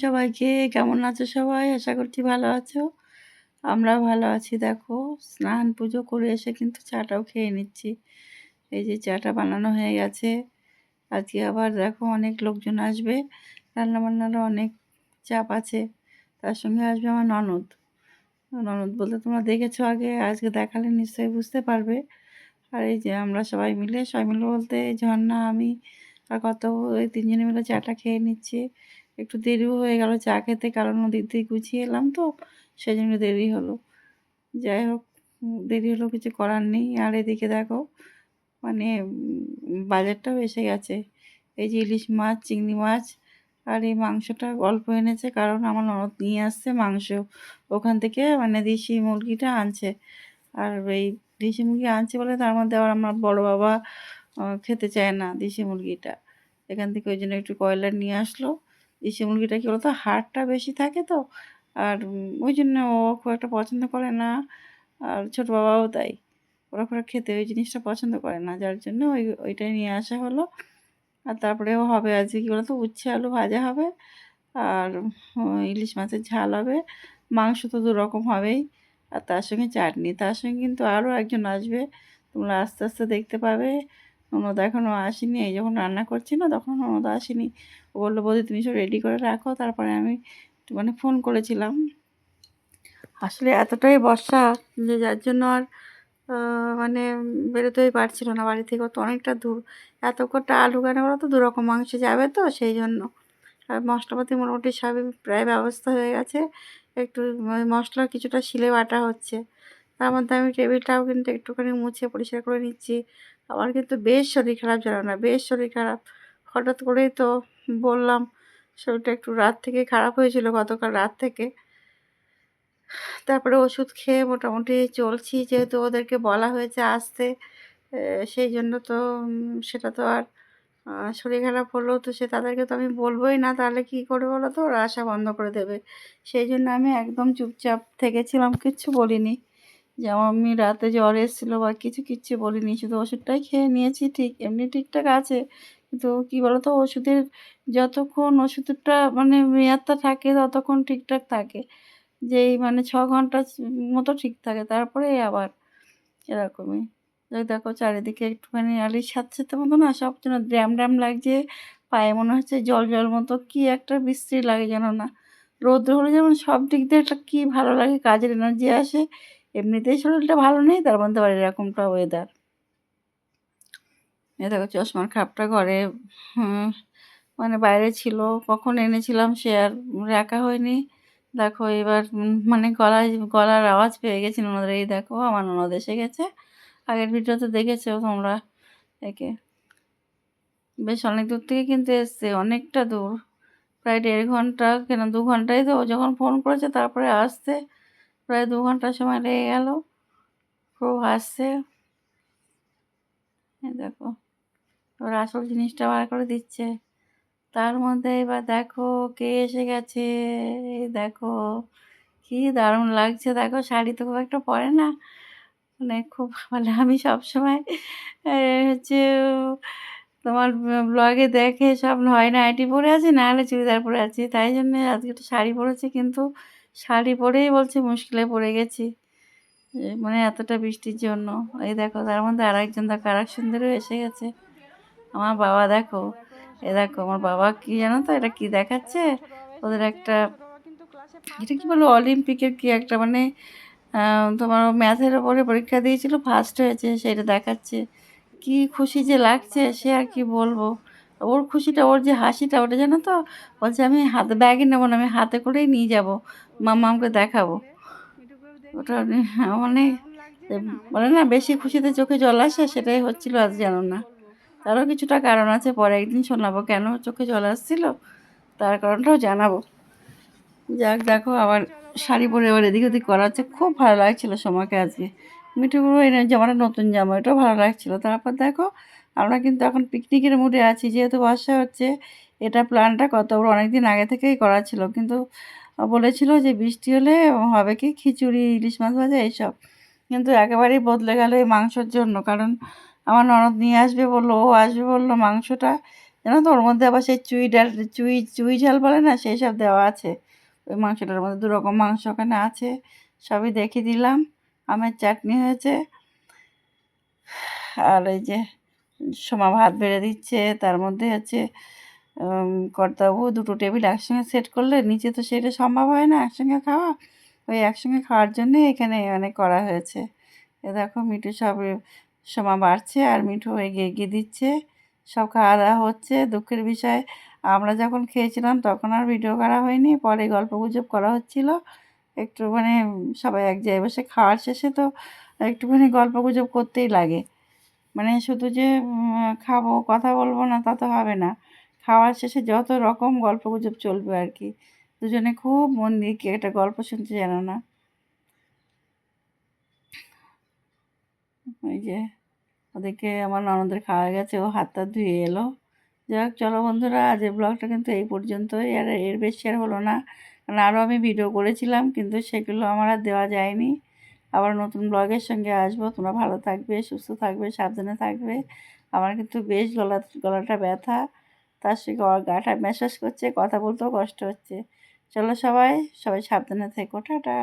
সবাইকে। কেমন আছো সবাই? আশা করছি ভালো আছো। আমরা ভালো আছি, দেখো। স্নান পুজো করে এসে কিন্তু চাটাও খেয়ে নিচ্ছি। এই যে চাটা বানানো হয়ে গেছে। আজকে আবার দেখো অনেক লোকজন আসবে। রান্না বান্নারও অনেক চাপ আছে। তার সঙ্গে আসবে আমার ননদ। ননদ বলতে তোমরা দেখেছ আগে, আজকে দেখালে নিশ্চয়ই বুঝতে পারবে। আর এই যে আমরা সবাই মিলে সবাই মিলে বলতে এই ঝর্ণা আমি আর কত, ওই তিনজনে মিলে চাটা খেয়ে নিচ্ছি। একটু দেরিও হয়ে গেল, চা খেতে কারণ নদীর দিয়ে গুছিয়ে এলাম তো সেই জন্য দেরি হলো। যাই হোক দেরি হলো কিছু করার নেই। আর এদিকে দেখো মানে বাজারটাও এসে গেছে। এই যে ইলিশ মাছ, চিংড়ি মাছ, আর এই মাংসটা অল্প এনেছে কারণ আমার ননদ নিয়ে আসছে মাংস। ওখান থেকে মানে দেশি মুরগিটা আনছে। আর এই দেশি মুরগি আনছে বলে তার মধ্যে আবার আমার বড় বাবা খেতে চায় না দেশি মুরগিটা। এখান থেকে ওই জন্য একটু কয়লার নিয়ে আসলো। দেশি মুরগিটা কী বলতো? হাড়টা বেশি থাকে তো, আর ওই জন্য ও খুব একটা পছন্দ করে না, আর ছোট বাবাও তাই। ওরা খুব খেতে ওই জিনিসটা পছন্দ করে না, যার জন্য ওই, ওইটাই নিয়ে আসা হলো। আর তারপরেও হবে আজকে কী বলতো? উচ্ছে আলু ভাজা হবে, আর ইলিশ মাছের ঝাল হবে, মাংস তো দু রকম হবেই, আর তার সঙ্গে চাটনি। তার সঙ্গে কিন্তু আরও একজন আসবে, তোমরা আস্তে আস্তে দেখতে পাবে। ননদ এখনও আসেনি, এই যখন রান্না করছি না তখন ননদ আসেনি। ও বলল, বৌদি, তুমি সব রেডি করে রাখো। তারপরে আমি মানে ফোন করেছিলাম। আসলে এতটাই বর্ষা যে যার জন্য আর মানে বেরোতেই পারছিল না বাড়ি থেকে। তো অনেকটা দূর। এত কটা আলু গানে বলো তো? দু রকম মাংস যাবে তো সেই জন্য। আর মশলাপাতি মোটামুটি সবই প্রায় ব্যবস্থা হয়ে গেছে। একটু মশলা কিছুটা শিলে বাটা হচ্ছে। তার মধ্যে আমি টেবিলটাও কিন্তু একটুখানি মুছে পরিষ্কার করে নিচ্ছি। আমার কিন্তু বেশ শরীর খারাপ, জানো না? বেশ শরীর খারাপ। হঠাৎ করেই তো বললাম, শরীরটা একটু রাত থেকে খারাপ হয়েছিল গতকাল রাত থেকে। তারপরে ওষুধ খেয়ে মোটামুটি চলছি, যেহেতু ওদেরকে বলা হয়েছে আসতে। সেই জন্য তো সেটা তো আর শরীর খারাপ হলো তো সে, তাদেরকে তো আমি বলবোই না, তাহলে কি করে বলো তো? ওরা আশা বন্ধ করে দেবে। সেই জন্য আমি একদম চুপচাপ থেকেছিলাম, কিচ্ছু বলিনি। যেমন আমি রাতে জ্বর এসেছিল বা কিছু কিচ্ছু বলিনি, শুধু ওষুধটাই খেয়ে নিয়েছি, ঠিক এমনি ঠিকঠাক আছে। কিন্তু কী বলো তো ওষুধের যতক্ষণ ওষুধটা মানে মেয়াদটা থাকে, ততক্ষণ ঠিকঠাক থাকে। যেই মানে ছ ঘণ্টা মতো ঠিক থাকে, তারপরে আবার এরকমই। দেখো চারিদিকে একটুখানি আলির সাথে সাথে মতো না, সব যেন ড্যাম ড্যাম লাগছে, পায়ে মনে হচ্ছে জল জল মতো, কি একটা বিশ্রী লাগে যেন না। রোদ্র হলে যেমন সব দিক দিয়ে একটা কী ভালো লাগে, কাজের এনার্জি আসে এমনিতেই শরীরটা ভালো নেই, তার মধ্যে আবার এরকমটা ওয়েদার এ দেখো চশমার খাপটা ঘরে মানে বাইরে ছিল, কখন এনেছিলাম সে আর রাখা হয়নি। দেখো এবার মানে গলায়, গলার আওয়াজ পেয়ে গেছি ওনাদের এই দেখো আমার ননদ এসে গেছে। আগের ভিডিওতে দেখেছ তোমরা, একে। বেশ অনেক দূর থেকে কিন্তু এসছে, অনেকটা দূর। প্রায় দেড় ঘণ্টা, কেন দু ঘন্টাই তো যখন ফোন করেছে, তারপরে আসতে প্রায় দু ঘণ্টা সময় লেগে গেল। খুব হাসছে। দেখো ওর আসল জিনিসটা বার করে দিচ্ছে। তার মধ্যে এবার দেখো কে এসে গেছে। এই দেখো, কি দারুণ লাগছে। দেখো, শাড়ি তো খুব একটা পরে না। মানে খুব মানে আমি সবসময় হচ্ছে, তোমার ব্লগে দেখে সব হয় নাইটি পরে আছি নাহলে চুড়িদার পরে আছি। তাই জন্য আজকে একটু শাড়ি পরেছি, কিন্তু শাড়ি পরেই বলছে মুশকিলে পড়ে গেছি। মানে এতটা বৃষ্টির জন্য। এই দেখো, তার মধ্যে আর একজন দেখো আর এক সুন্দরও এসে গেছে। আমার বাবা দেখো, এ দেখো, আমার বাবা কি জানো তো, এটা কি দেখাচ্ছে? ওদের একটা, এটা কি বলো, অলিম্পিকের কি একটা মানে তোমার ম্যাথের ওপরে পরীক্ষা দিয়েছিল ফার্স্ট হয়েছে, সেটা দেখাচ্ছে। কি খুশি যে লাগছে, সে আর কি বলব? ওর খুশিটা, ওর যে হাসিটা, ওটা জানো তো? বলছে, আমি হাতে, ব্যাগে নেব না, আমি হাতে করেই নিয়ে যাব। মামা আমাকে দেখাবো। ওটা নি- মানে বলে না, বেশি খুশিতে চোখে জল আসে, সেটাই হচ্ছিল আজ জানো না। তারও কিছুটা কারণ আছে, পরে একদিন শোনাবো কেন চোখে জল আসছিল, তার কারণটাও জানাব। যাক, দেখো, আবার শাড়ি পরে এবার এদিক ওদিক করা হচ্ছে, খুব ভালো লাগছিল সময়কে আজকে। মিঠুগুলো এনে জামাটা নতুন জামা, এটাও ভালো লাগছিল। তারপর দেখো আমরা কিন্তু এখন পিকনিকের মুডে আছি, যেহেতু বর্ষা হচ্ছে, এটা প্ল্যানটা কত বড় অনেক দিন আগে থেকেই করা ছিল। কিন্তু বলেছিল যে বৃষ্টি হলে হবে কি? খিচুড়ি, ইলিশ মাছ ভাজা, এইসব। কিন্তু একেবারেই বদলে গেল এই মাংসর জন্য। কারণ আমার ননদ নিয়ে আসবে বলল, ও আসবে বলল মাংসটা। জানো তো, ওর মধ্যে আবার সেই চুই ডাল, চুই চুই ঝাল বলে না, সেই সব দেওয়া আছে। ওই মাংসটার মধ্যে দু রকম মাংস ওখানে আছে। সবই দেখিয়ে দিলাম। আমের চাটনি হয়েছে। আর এই যে সোমা ভাত বেড়ে দিচ্ছে, তার মধ্যে হচ্ছে কর্তাবু দুটো টেবিল একসঙ্গে সেট করলে, নিচে তো সেটা সম্ভব হয় না একসঙ্গে খাওয়া। ওই একসঙ্গে খাওয়ার জন্য এখানে মানে করা হয়েছে। এ দেখো, মিঠু সব, সোমা বাড়ছে আর মিঠু এগিয়ে এগিয়ে দিচ্ছে। সব খাওয়া দাওয়া হচ্ছে, দুঃখের বিষয়। আমরা যখন খেয়েছিলাম তখন আর ভিডিও করা হয়নি, পরে গল্প গুজব করা হচ্ছিল। একটু মানে সবাই এক জায়গায় বসে খাওয়ার শেষে তো একটুখানি গল্প গুজব করতেই লাগে। মানে শুধু যে খাব, কথা বলব না, তা তো হবে না। খাওয়ার শেষে যত রকম গল্প গুজব চলবে আর কি, দুজনে খুব মন দিয়ে কি একটা গল্প শুনতে জানো না? ওই যে ওদেরকে আমার ননদের খাওয়া গেছে, ও হাত টাত ধুয়ে এলো। যাক, চলো বন্ধুরা, আজ এই ব্লগটা কিন্তু এই পর্যন্তই, আর এর বেশি আর হলো না। কারণ আরও আমি ভিডিও করেছিলাম, কিন্তু সেগুলো আমার আর দেওয়া যায়নি। আবার নতুন ব্লগের সঙ্গে আসব। তোমরা ভালো থাকবে, সুস্থ থাকবে, সাবধানে থাকবে। আমার কিন্তু বেশ গলা, গলাটা ব্যথা। তার সঙ্গে গাটা ম্যাসাজ করছে, কথা বলতেও কষ্ট হচ্ছে। চলো সবাই সবাই সাবধানে থেকো। টাটা।